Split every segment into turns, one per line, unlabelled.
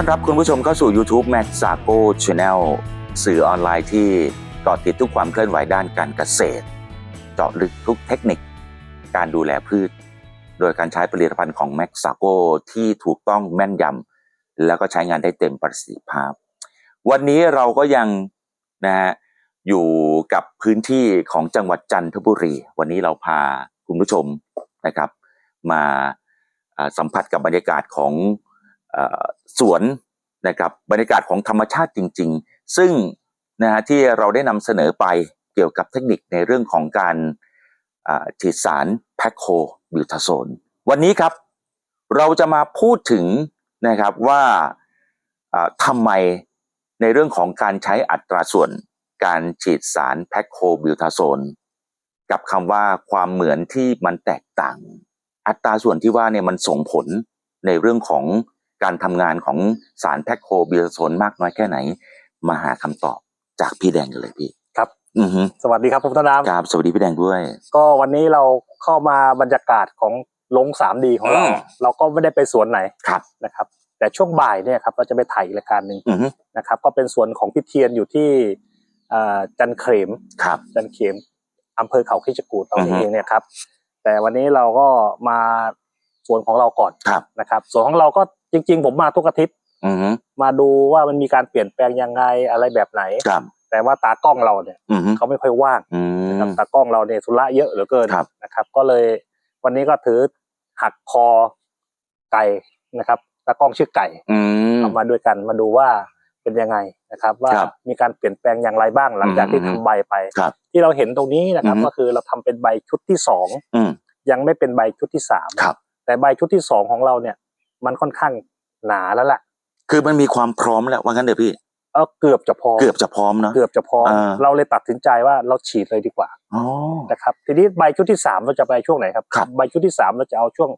ต้อนรับคุณผู้ชมเข้าสู่ YouTube Max Sago Channel สื่อออนไลน์ที่เกาะติดทุกความเคลื่อนไหวด้านการเกษตร เจาะลึกทุกเทคนิค การดูแลพืช โดยการใช้ผลิตภัณฑ์ของ Max Sago ที่ถูกต้องแม่นยำแล้วก็ใช้งานได้เต็มประสิทธิภาพ วันนี้เราก็ยังนะฮะอยู่กับพื้นที่ของจังหวัดจันทบุรี วันนี้เราพาคุณผู้ชมนะครับ มาสัมผัสกับบรรยากาศของ สวนนะครับบรรยากาศของธรรมชาติจริง ๆ ซึ่งนะฮะที่เราได้นำเสนอไปเกี่ยวกับเทคนิคในเรื่องของการฉีดสารแพคโคบิวทาโซนวันนี้ครับเราจะมาพูดถึงนะครับว่าอ่าทำไมในเรื่องของการใช้อัตราส่วนการฉีดสารแพคโคบิวทาโซนกับคำว่าความเหมือนที่มันแตกต่าง อัตราส่วนที่ว่าเนี่ยมันส่งผลในเรื่องของ การทำงานของสารแพคโคบิวทาโซนมากน้อยแค่ไหน มาหาคำตอบจากพี่แดงกันเลยพี่
ครับ
อือฮึ
สวัสดีครับผมต้นน้
ครับสวัสดีพี่แดงด้วยำ
ก็วันนี้เราเข้ามาบรรยากาศของลงสามดีของเรา
อืม
เราก็ไม่ได้ไปสวนไหน
ครับ
นะครับ แต่ช่วงบ่ายเนี่ยครับเราจะไปถ่ายอีกรายการหนึ่ง
อือฮึ
นะครับ ก็เป็นสวนของพิเทียนอยู่ที่อ่าจันเขม
ครับ
จันเขมอำเภอเขาขี้จกูดเรา
อือฮึ
เองเนี่ยครับ แต่วันนี้เราก็มา สวนของเราก่อน
ครับ
นะครับสวนของเราก็จริง ๆ ผมมาทุกอาทิตย์
อือฮึ
มาดูว่ามันมีการเปลี่ยนแปลงยังไงอะไรแบบไหน
ครับ
แต่ว่าตากล้องเราเนี่ย
อือฮึ
เขาไม่ค่อยว่าง
อื
นะครับ
ม
ตากล้องเราเนี่ยธุระเยอะเหลือเกิน
ครับ
นะครับ ก็เลยวันนี้ก็ถือหักคอไก่นะครับตากล้องชื่อไก่
อืม
เอามาด้วยกันมาดูว่าเป็นยังไงนะครับ ว่า
ครับ
มีการเปลี่ยนแปลงอย่างไรบ้างหลังจากที่
อืม
ทำใบไป
ครับ
ที่เราเห็นตรงนี้นะครับ
อืม
ก็คือเราทำเป็นใบชุดที่สอง
อืม
ยังไม่เป็นใบชุดที่สาม
ครับ
แต่ใบชุดที่สองของเราเนี่ย มันค่อนข้างหนาแล้วล่ะ
คือมันมีความพร้อมแล้วว่างั้นเดี๋ยวพี่
เออเกือบจะพอ
เกือบจะพร้อมเนาะ
เกือบจะพอ
อ่า
เราเลยตัดสินใจว่าเราฉีดเลยดีกว่า
อ๋อ
นะครับ ทีนี้ใบชุดที่สามเราจะไปช่วงไหนครับ
ครับ
ใบชุดที่สามเราจะเอาช่วง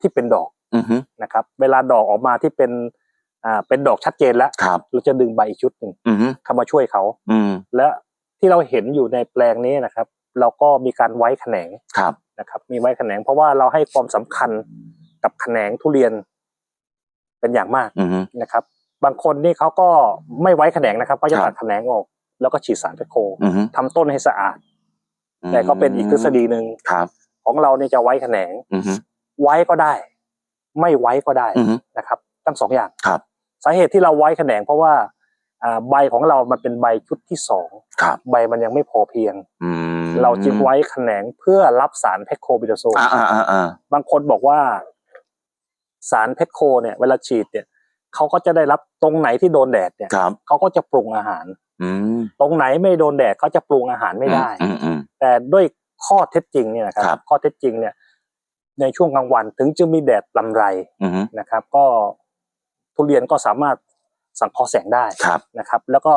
ที่เป็นดอก
อือฮึ
นะครับ เวลาดอกออกมาที่เป็นอ่าเป็นดอกชัดเจนแล้ว
ครับ
เราจะดึงใบอีกชุดหนึ่ง
อือฮึ
เข้ามาช่วยเขา
อืม
และที่เราเห็นอยู่ในแปลงนี้นะครับ เราก็มีการไว้แขนง
ครับ
นะครับ มีไว้แขนงเพราะว่าเราให้ความสำคัญกับแขนงทุเรียนเป็นอย่างมาก
อือฮึ
นะครับ บางคนนี่เขาก็ไม่ไว้แขนงนะครับเขาจะ
ครับ
ตัดแขนงออก แล้วก็ฉีดสารแพคโค
อือฮึ
ทำต้นให้สะอาด แต่ก็เป็นอีกทฤษฎีหนึ่ง
ครับ
ของเราเนี่ยจะไว้แขนง
อือฮึ
ไว้ก็ได้ ไม่ไว้ก็ได้
อือฮึ
นะครับ ทั้งสองอย่าง
ครับ
สาเหตุที่เราไว้แขนงเพราะว่าอ่า ใบของเรามันเป็นใบชุดที่สอง
ครับ
ใบมันยังไม่พอเพียง
อืม
เราจึงไว้แขนงเพื่อรับสารเพคโคบิโดโซน
อ่าอ่าอ่าอ่า
บางคนบอกว่า สารเพคโค เนี่ย เวลาฉีดเนี่ยเขาก็จะได้รับตรงไหนที่โดนแดดเนี่ย
ครับ
เขาก็จะปรุงอาหาร
อืม
ตรงไหนไม่โดนแดดเขาจะปรุงอาหารไม่ได้
อืมอืม
แต่ด้วยข้อเท็จจริงเนี่ยนะครับ
ครับ
ข้อเท็จจริงเนี่ย ในช่วงกลางวันถึงจะมีแดดลำไร
อืม
นะครับ ก็ทุเรียนก็สามารถ สังเคราะห์แสงได้
ครับ
นะครับ แล้วก็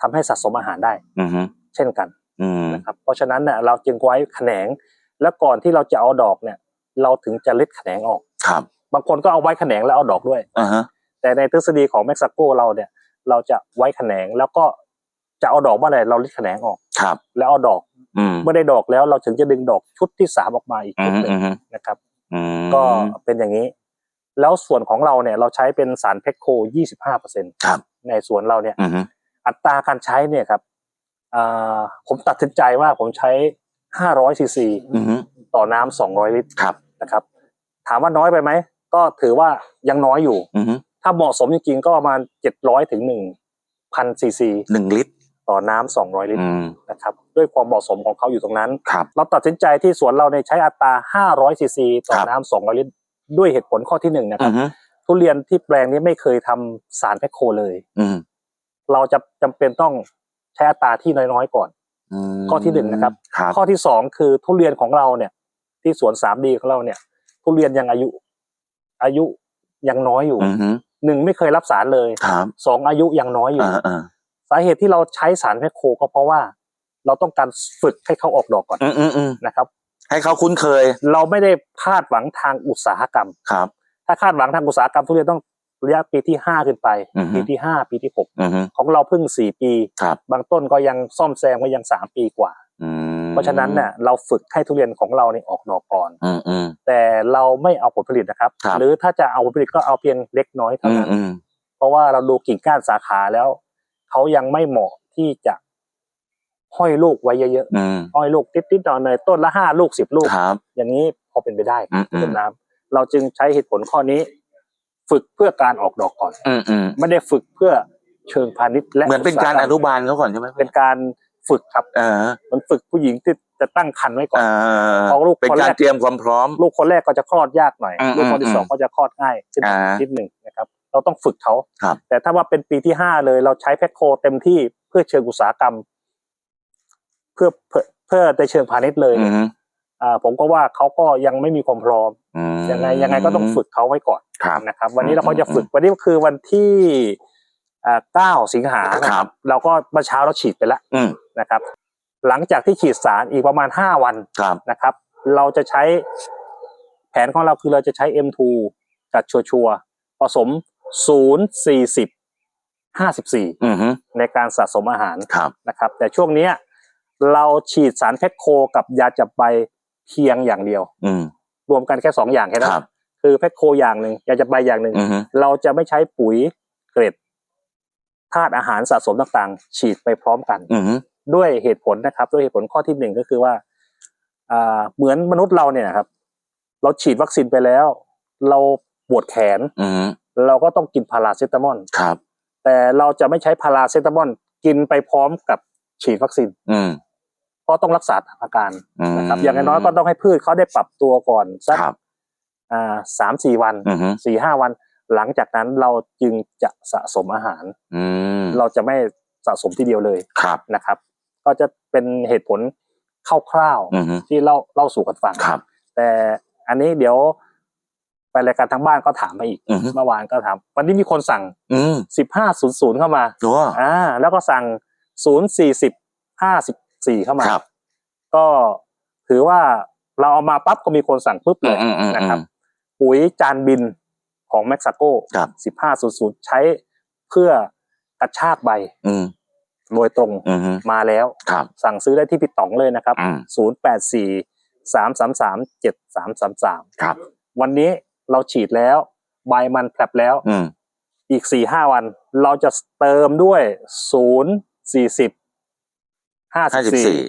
ทำให้สะสมอาหารได้
อืม
เช่นกัน
อืม
นะครับเพราะฉะนั้นเนี่ยเราจึงไว้แขนง แล้วก่อนที่เราจะเอาดอกเนี่ย เราถึงจะเล็ดแขนงออก
ครับ
บางคนก็เอาไว้แขนงแล้วเอาดอกด้วย
อ่าฮะ
แต่ในทฤษฎีของเม็กซิโกเราเนี่ย เราจะไว้แขนงแล้วก็จะเอาดอกเมื่อไหร่เราเล็ดแขนงออก
ครับ
แล้วเอาดอก
อืม
เมื่อได้ดอกแล้วเราถึงจะดึงดอกชุดที่สามออกมาอีก
อื
ชุด
ม
หนึ่ง
อืม
นะครับ
อืม
ก็เป็นอย่างนี้ แล้วส่วนของเราเนี่ยเราใช้เป็นสารเพคโค 25%
ครับ
ในสวนเราเนี่ย
อืม
อัตราการใช้เนี่ยครับอ่าผมตัดสินใจว่าผมใช้ 500ซีซี
อืม
ต่อน้ำ200 ลิตร
ครับ
นะครับ ถามว่าน้อยไปไหม ก็ถือว่ายังน้อยอยู่
อืม
ถ้าเหมาะสมจริงๆก็ประมาณ 700ถึง1,000ซีซี
หนึ่งลิตร
ต่อน้ำ200 ลิตร
อืม
นะครับด้วยความเหมาะสมของเขาอยู่ตรงนั้น
ครับ
เราตัดสินใจที่สวนเราเนี่ยใช้อัตรา 500ซีซีต่อ
ครับ
น้ำ200 ลิตร ด้วยเหตุผลข้อที่หนึ่งนะค
อื
รับ
ม
ทุเรียนที่แปลงนี้ไม่เคยทำสารแพคโคเลย
อืม
เราจะจำเป็นต้องใช้อัตราที่น้อยๆก่อน
อืม
ข้อที่หนึ่งนะครับ
ครับ
ข้อที่สองคือทุเรียนของเราเนี่ย ที่สวนสามดีของเราเนี่ย ทุเรียนยังอายุ อายุยังน้อยอยู่
อืม
หนึ่งไม่เคยรับสารเลย
ครับ
สองอายุยังน้อยอยู่
อ่าอ่า
สาเหตุที่เราใช้สารแพคโคก็เพราะว่า เราต้องการฝึกให้เขาออกดอกก่อน
อืมอืมอืม
นะครับ
ให้เขาคุ้นเคย
เราไม่ได้คาดหวังทางอุตสาหกรรม
ครับ
ถ้าคาดหวังทางอุตสาหกรรมทุเรียนต้องระยะปีที่ห้าขึ้นไป
อือฮึ
ปีที่ห้าปีที่หก
อืม
ของเราเพิ่งสี่ปี
ครับ
บางต้นก็ยังซ่อมแซมก็ยังสามปีกว่า
อืม
เพราะฉะนั้นเนี่ยเราฝึกให้ทุเรียนของเราเนี่ยออกดอกก่อน
อืมอืม
แต่เราไม่เอาผลผลิตนะครับ
ครับ
หรือถ้าจะเอาผลผลิตก็เอาเพียงเล็กน้อยเท่า
อืม
นั้น
อืม
เพเพราะว่าเราดูกิ่งก้านสาขาแล้วเขายังไม่เหมาะที่จะ ห้อยลูกไว้เยอะ
อืม
ๆห้อยลูกติดๆหน่อยๆต้นละห้าลูกสิบลูก
ครับ
อย่างนี้พอเป็นไปได้
อืมอืม
ต้นน้ำเราจึงใช้เหตุผลข้อนี้ ฝึกเพื่อการออกดอกก่อน
อืมอืม
ไม่ได้ฝึกเพื่อเชิงพาณิชย์และ
เหมือนเป็นการอนุบาลเขาก่อนใช่ไหม
เป็นการฝึกครับ
เออ
มันฝึกผู้หญิงที่จะตั้งครรภ์ไว้ก่อ
เอนอ
พอลูก
เป็น
คน
การ
แรก
เตรียมความพร้อม
ลูกคนแรกก็จะคลอดยากหน่อย
อืม
ลูกคนที่สอง
อืม
ก็จะคลอดง่ายขึ้น
อ่า
นิดหนึ่งนะครับ เราต้องฝึกเขา
ครับ
แต่ถ้าว่าเป็นปีที่ห้าเลยเราใช้แพ็คโคเต็มที่เพื่อเชิงอุตสาหกรรมเพื่อเพื่อเพื่อในเชิงพาณิชย์เลย
อืม
อ่าผมก็ว่าเขาก็ยังไม่มีความพร้อม
อืม
ยังไงยังไงก็ต้องฝึกเขาไว้ก่อน
ครับ
นะครับ วันนี้
อืม
เราก็จะฝึกวันนี้ก็คือวันที่อ่าเก้าสิงหา
ครับ
เราก็เมื่อเช้าเราฉีดไปแล้ว
อืม
นะครับ หลังจากที่ฉีดสารอีกประมาณห้าวัน
ครับ
นะครับเราจะใช้แผนของเราคือเราจะใช้ M2 กับชัวชัวร์ๆผสม 0 40 54
อืมฮึ
ในการสะสมอาหาร
ครับ
นะครับ แต่ช่วงเนี้ย เราฉีดสารแพคโคกับยาจับใบเพียงอย่างเดียว
อืม
รวมกันแค่สองอย่างแค่นั้
คนรับ
คือแพคโคอย่างหนึ่งยาจับใบอย่างหนึ่ง
อืมฮึ
เราจะไม่ใช้ปุ๋ยเกรดธาตุอาหารสะสมต่างๆ ฉีดไปพร้อมกัน
อืมฮึ
ด้วยเหตุผลนะครับ ด้วยเหตุผลข้อที่หนึ่งก็คือว่าอ่าเหมือนมนุษย์เราเนี่ยนะครับ เราฉีดวัคซีนไปแล้ว เราปวดแขน
อืมฮึ
เราก็ต้องกินพาราเซตามอล
ครับ
แต่เราจะไม่ใช้พาราเซตามอลกินไปพร้อมกับฉีดวัคซีน
อืม
เพราะต้องรักษาอาการ
อืม
นะครับ อย่างน้อยๆก็ต้องให้พืชเขาได้ปรับตัวก่อนสัก
ครับ
อ่าสามสี่วัน
อืมฮึ
สี่ห้าวัน หลังจากนั้นเราจึงจะสะสมอาหาร
อืม
เราจะไม่สะสมทีเดียวเลย
ครับ
นะครับ ก็จะเป็นเหตุผลคร่าว
อืมฮึ
ๆที่เล่าเล่าสู่กันฟัง
ครับ
แต่อันนี้เดี๋ยวไปรายการทางบ้านก็ถามมาอีก
อืมฮึ
เมื่อวานก็ถาม วันนี้มีคนสั่ง
อืม
สิบห้าศูนย์ศูนย์เข้ามา
ตัว
อ่าแล้วก็สั่งศูนย์สี่สิบห้าสิบ สี่เข้ามา
ครับ
ก็ถือว่าเราเอามาปั๊บก็มีคนสั่งปุ๊บเลย
อืมอืมอืม
นะครับ ปุ๋ยจานบินของแม็กซาโก
ครับ
สิบห้าศูนย์ศูนย์ใช้เพื่อกระชากใบ
อืม
โดยตรง
อืมฮึ
มาแล้ว
ครับ
สั่งซื้อได้ที่พี่ต๋องเลยนะครับ
อืม
ศูนย์แปดสี่สามสามสามเจ็ดสามสามสาม
ครับ
วันนี้เราฉีดแล้ว ใบมันแผลบแล้ว
อืม
อีกสี่ห้าวัน เราจะเติมด้วยศูนย์สี่สิบ ห้า
ห้าสิ
สิ
บบสี่
สี่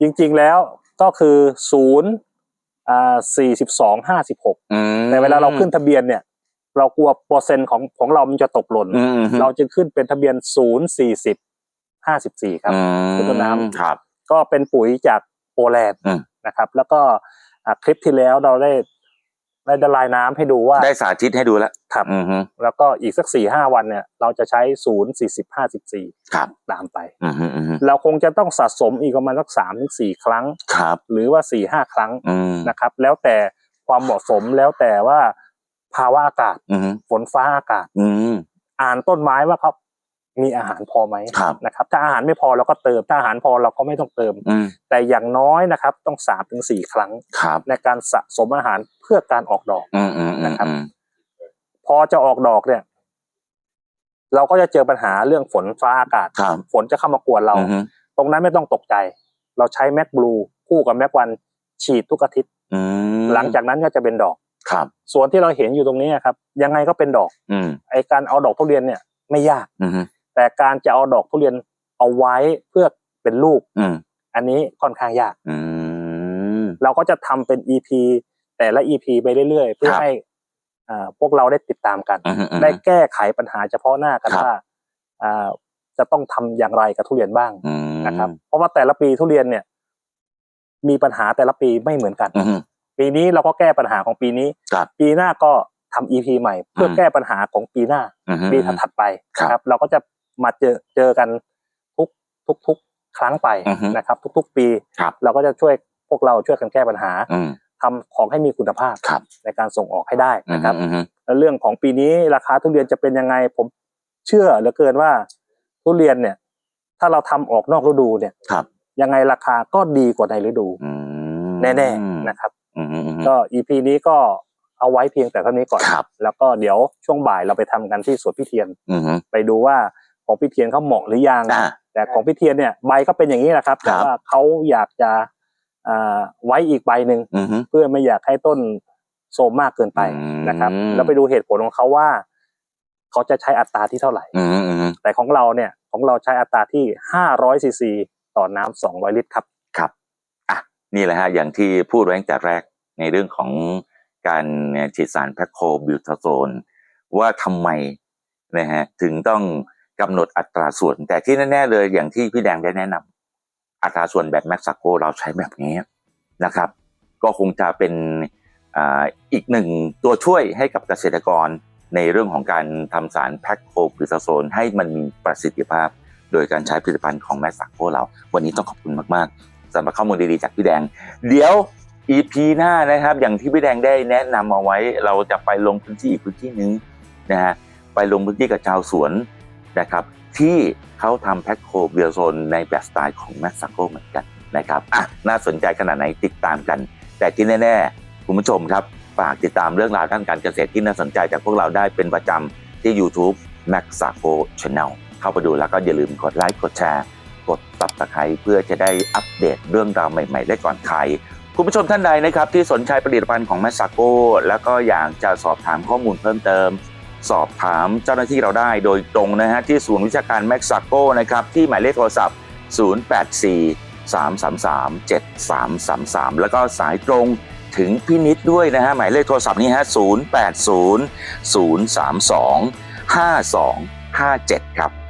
จริงๆแล้วก็คือศูนย์อ่าสี่สิบสองห้าสิบหก
อืม
แต่เวลาเราขึ้นทะเบียนเนี่ย เรากลัวเปอร์เซ็นต์ของของเรามันจะตกหล่น
อืมฮึ
เราจึงขึ้นเป็นทะเบียนศูนย์สี่สิบห้าสิบสี่ครับ
อืม
คือต้นน้ำ
ครับ
ก็เป็นปุ๋ยจากโปแลนด์
อืม
นะครับ แล้วก็อ่าคลิปที่แล้วเราได้ ได้ละลายน้ำให้ดูว่า
ได้สาธิตให้ดูแล้ว
ครับ
อืมฮึ
แล้วก็อีกสักสี่ห้าวันเนี่ยเราจะใช้ศูนย์สี่สิบห้าสิบสี่
ครับ
ตามไป
อืมฮึอืมฮึ
เราคงจะต้องสะสมอีกประมาณสักสามถึงสี่ครั้ง
ครับ
หรือว่าสี่ห้าครั้ง
อืม
นะครับ แล้วแต่ความเหมาะสมแล้วแต่ว่าภาวะอากาศ
อืมฮึ
ฝนฟ้าอากาศ
อืม
อ่านต้นไม้ว่าครับ มีอาหารพอไหม
ครับ
นะครับ ถ้าอาหารไม่พอเราก็เติม ถ้าอาหารพอเราก็ไม่ต้องเติม
อืม
แต่อย่างน้อยนะครับ ต้องสามถึงสี่ครั้ง
ครับ
ในการสะสมอาหารเพื่อการออกดอก
อืมอืมอืม
นะครับ
อืม
พอจะออกดอกเนี่ย เราก็จะเจอปัญหาเรื่องฝนฟ้าอากาศ
ครับ
ฝนจะเข้ามากวนเรา
อืมฮึ
ตรงนั้นไม่ต้องตกใจ เราใช้แม็กบลูคู่กับแม็กวันฉีดทุกอาทิตย์
อืม
หลังจากนั้นก็จะเป็นดอก
ครับ
ส่วนที่เราเห็นอยู่ตรงนี้ครับ ยังไงก็เป็นดอก
อืม
ไอการเอาดอกทุเรียนเนี่ย ไม่ยาก
อืมฮึ
แต่การจะเอาดอกทุเรียนเอาไว้เพื่อเป็นลูก
อืม
อันนี้ค่อนข้างยาก
อืม
เราก็จะทำเป็น EP แต่ละ EP ไปเรื่อยๆ เพื่อ
ครับ
ให้อ่าพวกเราได้ติดตามกัน
อืมฮึอืมฮึ
ได้แก้ไขปัญหาเฉพาะหน้ากัน
ครับ
ว่าอ่าจะต้องทำอย่างไรกับทุเรียนบ้าง
อืม
นะครับ เพราะว่าแต่ละปีทุเรียนเนี่ย มีปัญหาแต่ละปีไม่เหมือนกัน
อืมฮึ
ปีนี้เราก็แก้ปัญหาของปีนี้
ครับ
ปีหน้าก็ทำ EP ใหม่ เพื่ออ
ม
แก้ปัญหาของปีหน้า
อืมฮึ
ปีถัดๆไป
ครับ
นะครับ เราก็จะ มาเจอเจอกันทุกทุกทุกครั้งไป
อือฮึ
นะครับ ทุก ๆ ปี
ครับ
เราก็จะช่วยพวกเราช่วยกันแก้ปัญหา
อืม
ทำของให้มีคุณภาพ
ครับ
ในการส่งออกให้ได้
อืม
นะค
ฮึ
รับ
อืมฮึ
แล้วเรื่องของปีนี้ราคาทุเรียนจะเป็นยังไงผมเชื่อเหลือเกินว่าทุเรียนเนี่ย ถ้าเราทำออกนอกฤดูเนี่ย
ครับ
ยังไงราคาก็ดีกว่าในฤดู
อืม
แน่ๆนะครับ
อืมฮึอืมฮึ
ก็ EP นี้ก็เอาไว้เพียงแต่เท่านี้ก่อน
ครับ
แล้วก็เดี๋ยวช่วงบ่ายเราไปทำกันที่สวนพี่เทียน
อืมฮึ
ไปดูว่า ของพี่เทียนเขาเหมาะหรือยัง
อ่า
แต่ของพี่เทียนเนี่ยใบก็เป็นอย่างนี้แหละครับ
ครั
แต่
บ
ว่าเขาอยากจะอ่าไว้อีกใบหนึ่ง
อืมฮึ
เพื่อไม่อยากให้ต้นโทรมมากเกินไป
อืม
นะครับ แล้วไปดูเหตุผลของเขาว่า เขาจะใช้อัตราที่เท่าไหร่
อืมอืม
แต่ของเราเนี่ยของเราใช้อัตราที่500ซีซีต่อน้ำ200ลิตรครับ
ครับอะนี่แหละฮะอย่างที่พูดไว้ตั้งแต่แรกในเรื่องของการฉีดสารแพคโคบิวทาโซนว่าทำไมนะฮะถึงต้อง กำหนดอัตราส่วน แต่ที่แน่ ๆ เลยอย่างที่พี่แดงได้แนะนำอัตราส่วนแบบแม็กซัโกเราใช้แบบนี้นะครับ ก็คงจะเป็นอ่าอีกหนึ่งตัวช่วยให้กับเกษตรกรในเรื่องของการทำสารแพคโคบิวทาโซนให้มันมีประสิทธิภาพ โดยการใช้ผลิตภัณฑ์ของแม็กซัโกเราวันนี้ต้องขอบคุณมากๆสำหรับข้อมูลดีๆจากพี่แดง เดี๋ยว EP หน้านะครับ อย่างที่พี่แดงได้แนะนำเอาไว้เราจะไปลงพื้นที่อีกพื้นที่หนึงนะฮะไปลงพื้นที่กับชาวสวน นะครับที่เขาทำแพ็คโคเบียโซนในแบบสไตล์ของแม็กซัโกเหมือนกันนะครับอะน่าสนใจขนาดไหนติดตามกัน แต่ที่แน่ๆ คุณผู้ชมครับ ฝากติดตามเรื่องราวด้านการเกษตรที่น่าสนใจจากพวกเราได้เป็นประจำที่ YouTube Max s a c o Channel เข้าไปดูแล้วก็อย่าลืมกดไลค์กดแชร์ กด subscribe เพื่อจะได้อัปเดตเรื่องราวใหม่ๆ ได้ก่อนใครคุณผู้ชมท่านใดนะครับที่สนใจผลิตภัณฑ์ของแมสซาโกแล้วก็อยากจะสอบถามข้อมูลเพิ่มเติม สอบถามเจ้าหน้าที่เราได้โดยตรงนะฮะที่ศูนย์วิชาการแม็กซาโกนะครับที่หมายเลขโทรศัพท์ 084 333 7333 แล้วก็สายตรงถึงพินิษด้วยนะฮะหมายเลขโทรศัพท์นี้ฮะ 080 032 5257 ครับ